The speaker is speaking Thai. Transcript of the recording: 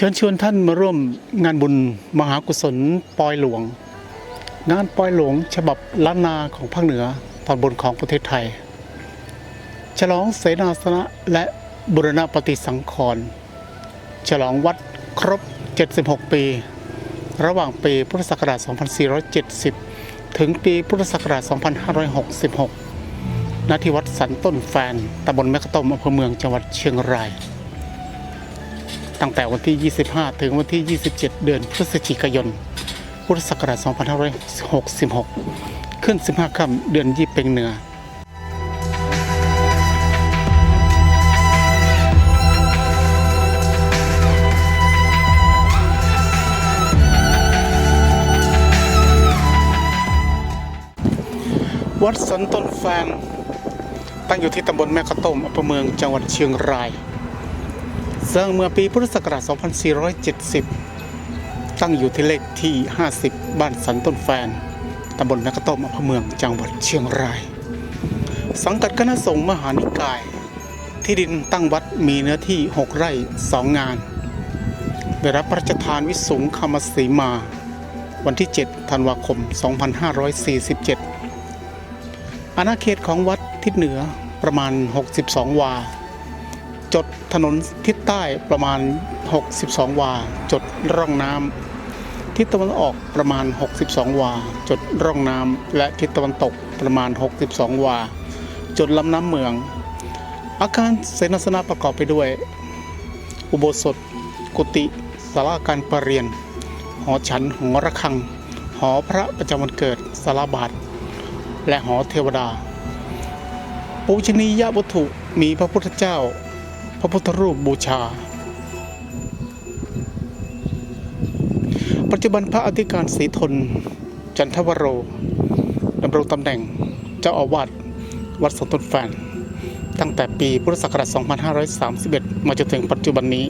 เชิญชวนท่านมาร่วมงานบุญมหากุศลปอยหลวง งานปอยหลวง ฉบับล้านนาของภาคเหนือตอนบนของประเทศไทย ฉลองเสนาสนะและบุรณปฏิสังขรณ์ฉลองวัดครบ 76 ปี ระหว่างปีพุทธศักราช 2470 ถึงปีพุทธศักราช 2566 ณ ที่วัดสันต้นแฟนตำบลแม่กะตมอำเภอเมืองจังหวัดเชียงราย ตั้งแต่วันที่ 25 ถึงวันที่ 27 เดือนพฤศจิกายน พุทธศักราช 2566 ขึ้น 15 ค่ำเดือนยี่เป็งเหนือวัดสันตนแฟนตั้งอยู่ที่ตำบลแม่กะต้มอำเภอเมืองจังหวัดเชียงราย สร้างเมื่อปีพุทธศักราช 2470 ตั้งอยู่ที่เลขที่ 50 บ้านสันต้นแฟน ตำบลแม่กต้มอำเภอเมืองจังหวัดเชียงราย สังกัดคณะสงฆ์มหานิกาย ที่ดินตั้งวัดมีเนื้อที่ 6 ไร่ 2 งาน ได้รับพระราชทานวิสุงคมสีมา วันที่ 7 ธันวาคม 2547 อาณาเขตของวัดทิศเหนือประมาณ 62 วา จดถนนทิศใต้ประมาณ 62 วา จดร่องน้ำทิศตะวันออกประมาณ 62 วา จดร่องน้ำและทิศตะวันตกประมาณ 62 วา จดลำน้ำเมือง อาคารเสนาสนะประกอบไปด้วย อุโบสถ กุฏิศาลาการประเรียน หอฉันหอระฆัง หอพระประจำวันเกิดสาราบาท และหอเทวดา ปูชนียวัตถุมีพระพุทธเจ้า พระพุทธรูปบูชา ปัจจุบันพระอธิการศรีทน จันทวโรดำรงตำแหน่งเจ้าอาวาสวัดสันต้นแฟน ตั้งแต่ปีพุทธศักราช 2531 มาจนถึงปัจจุบันนี้